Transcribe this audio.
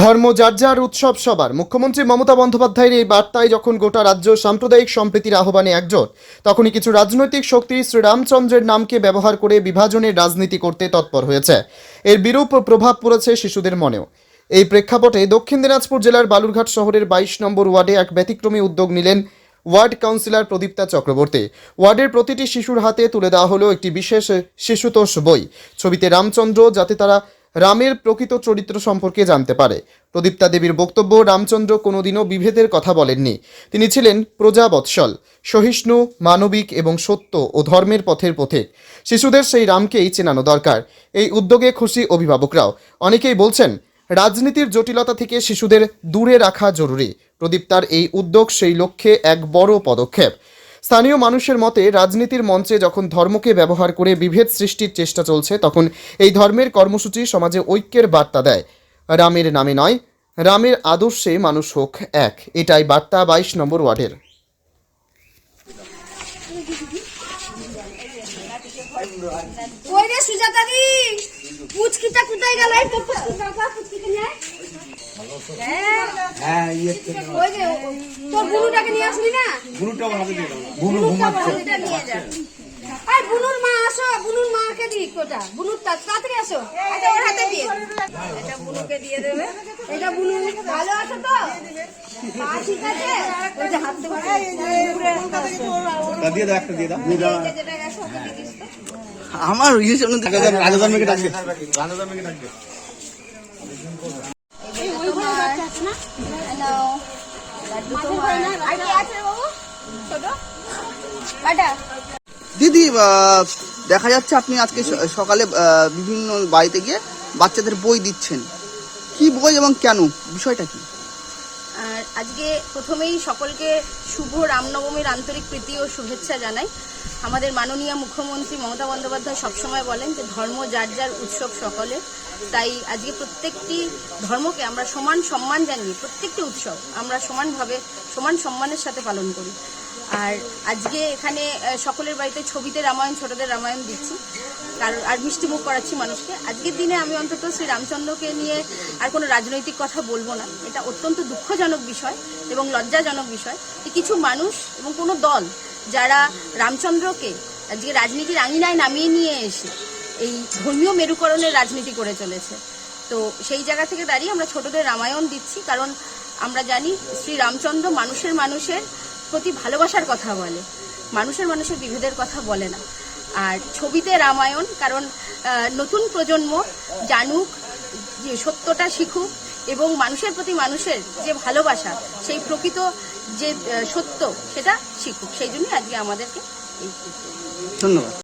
ধর্ম, যার যার উৎসব সবার। মুখ্যমন্ত্রী মমতা বন্দ্যোপাধ্যায়ের এই বার্তায় যখন গোটা রাজ্য সাম্প্রদায়িক সম্প্রীতির আহ্বানে একজোট, তখনই কিছু রাজনৈতিক শক্তি শ্রীরামচন্দ্রের নামকে ব্যবহার করে বিভাজনের রাজনীতি করতে তৎপর হয়েছে। এর বিরূপ প্রভাব পড়েছে শিশুদের মনেও। এই প্রেক্ষাপটে দক্ষিণ দিনাজপুর জেলার বালুরঘাট শহরের বাইশ নম্বর ওয়ার্ডে এক ব্যতিক্রমী উদ্যোগ নিলেন ওয়ার্ড কাউন্সিলর প্রদীপ্তা চক্রবর্তী। ওয়ার্ডের প্রতিটি শিশুর হাতে তুলে দেওয়া হলো একটি বিশেষ শিশুতোষ বই। ছবিতে রামচন্দ্র, যাতে তারা রামের প্রকৃত চরিত্র সম্পর্কে জানতে পারে। প্রদীপ্তা দেবীর বক্তব্য রামচন্দ্র কোনোদিনও বিভেদের কথা বলেননি। তিনি ছিলেন প্রজাবৎসল, সহিষ্ণু, মানবিক এবং সত্য ও ধর্মের পথের পথিক। শিশুদের সেই রামকেই চেনানো দরকার। এই উদ্যোগে খুশি অভিভাবকরাও। অনেকেই বলছেন, রাজনীতির জটিলতা থেকে শিশুদের দূরে রাখা জরুরি। প্রদীপ্তার এই উদ্যোগ সেই লক্ষ্যে এক বড় পদক্ষেপ। স্থানীয় মানুষের মতে, রাজনীতির মঞ্চে যখন ধর্মকে ব্যবহার করে বিভেদ সৃষ্টির চেষ্টা চলছে, তখন এই ধর্মের কর্মসূচি সমাজে ঐক্যের বার্তা দেয়। রামের নামে নয়, রামের আদর্শে মানুষ হোক এক। এটাই বার্তা বাইশ নম্বর ওয়ার্ডের। ওই রে সুজাতা দি পুচকিটা কোথায় গেল? এই সুজাতা পুচকিকে নিয়ে। হ্যাঁ হ্যাঁ ইয়ে তোর বুনুটাকে নিয়ে আসলি না? গুরুটা আমার হাতে দিয়ে দাও। গুরু ঘুমাচ্ছে। বাড়িতে নিয়ে যা। আই বুনুর মা আসো বুনুর মাকে দি কোটা। বুনুর তাড়াতাড়ি আসো। এটা ওর হাতে দিয়ে এটা বুনুকে দিয়ে দেবে। এটা বুনু ভালো আছো তো? মা ঠিক আছে? ওই যে হাত থেকে তা দিয়ে দাও একটা দিয়ে দাও। দিয়ে দাও। যেটা গেছে ওকে দিয়ে দিস তো। আমার ইয়ে সামনে দেখা ডাকবে। ডাকবে। দিদি দেখা যাচ্ছে আপনি আজকে সকালে বিভিন্ন বাড়িতে গিয়ে বাচ্চাদের বই দিচ্ছেন। কি বই এবং কেন? বিষয়টা কি? আজকে প্রথমেই সকলকে শুভ রামনবমীর আন্তরিক প্রীতি ও শুভেচ্ছা জানাই। আমাদের মাননীয় মুখ্যমন্ত্রী মমতা বন্দ্যোপাধ্যায় সবসময় বলেন যে ধর্ম যার যার উৎসব সকলে তাই আজকে প্রত্যেকটি ধর্মকে আমরা সমান সম্মান জানিয়ে, প্রত্যেকটি উৎসব আমরা সমানভাবে, সমান সম্মানের সাথে পালন করি। আর আজকে এখানে সকলের বাড়িতে ছবিতে রামায়ণ, ছোটদের রামায়ণ দিচ্ছি। কারণ আর মিষ্টি মুখ করাচ্ছি মানুষকে। আজকের দিনে আমি অন্তত শ্রী রামচন্দ্রকে নিয়ে আর কোনো রাজনৈতিক কথা বলব না। এটা অত্যন্ত দুঃখজনক বিষয় এবং লজ্জাজনক বিষয় যে কিছু মানুষ এবং কোনো দল যারা রামচন্দ্রকে আজকে রাজনীতির আঙিনায় নামিয়ে নিয়ে এসে এই ধর্মীয় মেরুকরণের রাজনীতি করে চলেছে। তো সেই জায়গা থেকে দাঁড়িয়ে আমরা ছোটদের রামায়ণ দিচ্ছি কারণ আমরা জানি শ্রী রামচন্দ্র মানুষের মানুষের প্রতি ভালোবাসার কথা বলে। মানুষের মানুষের বিভেদের কথা বলে না। আর ছবিতে রামায়ণ, কারণ নতুন প্রজন্ম জানুক যে সত্যটা শিখুক এবং মানুষের প্রতি মানুষের যে ভালোবাসা, সেই প্রকৃত যে সত্য সেটা শিখুক। সেই জন্যই আজকে আমাদেরকে ধন্যবাদ।